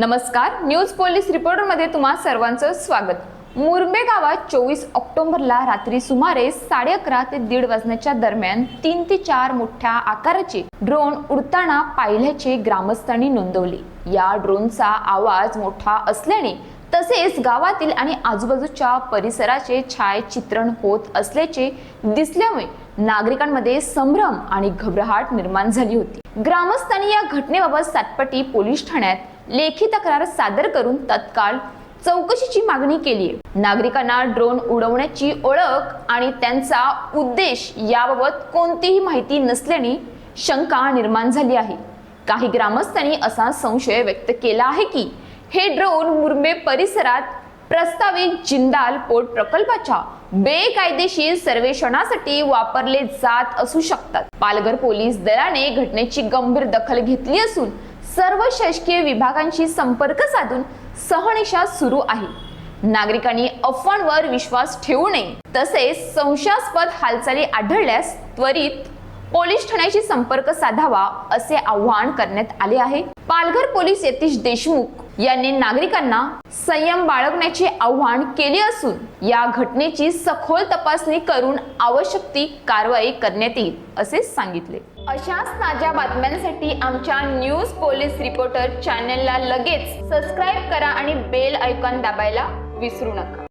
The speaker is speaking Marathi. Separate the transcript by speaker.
Speaker 1: नमस्कार. न्यूज पोलीस रिपोर्टरमध्ये तुम्हा सर्वांचं स्वागत. मुरबे गावात चोवीस ऑक्टोबरला रात्री सुमारे साडे अकरा ते दीड वाजण्याच्या दरम्यान तीन ते चार मोठ्या आकाराचे ड्रोन उडताना पाहिल्याचे ग्रामस्थांनी नोंदवले. या ड्रोनचा आवाज मोठा असल्याने तसेच गावातील आणि आजूबाजूच्या परिसराचे छायाचित्रण होत असल्याचे दिसल्यामुळे नागरिकांमध्ये संभ्रम आणि घबराहट निर्माण झाली होती. ग्रामस्थांनी या घटनेबाबत सातपटी पोलीस ठाण्यात लेखी तक्रार सादर करून तत्काळ चौकशीची मागणी केली आहे. नागरिकांना ड्रोन उडवण्याची ओळख आणि त्यांचा उद्देश याबाबत कोणतीही माहिती नसल्याने शंका निर्माण झाली आहे. काही ग्रामस्थांनी असा संशय व्यक्त केला आहे की हे ड्रोन मुरमे परिसरात प्रस्तावित जिंदाल पोर्ट प्रकल्पाच्या बेकायदेशीर सर्वेक्षणासाठी वापरले जात असू शकतात. पालघर पोलीस दलाने घटनेची गंभीर दखल घेतली असून सर्व शासकीय विभागांशी संपर्क साधून सहनिशा सुरू आहे. नागरिकांनी अफवांवर विश्वास ठेवू नये तसेच संशयास्पद हालचाली आढळल्यास त्वरित पोलीस ठाण्याशी संपर्क साधावा असे आवाहन करण्यात आले आहे. पालघर पोलीस यतीश देशमुख यांनी नागरिकांना संयम बाळगण्याचे आवाहन केले असून या घटनेची सखोल तपासणी करून आवश्यक ती कारवाई करण्यात येईल असे सांगितले. अशाच ताज्या बातम्यांसाठी आमच्या न्यूज पोलीस रिपोर्टर चॅनलला लगेच सबस्क्राईब करा आणि बेल ऐकॉन दाबायला विसरू नका.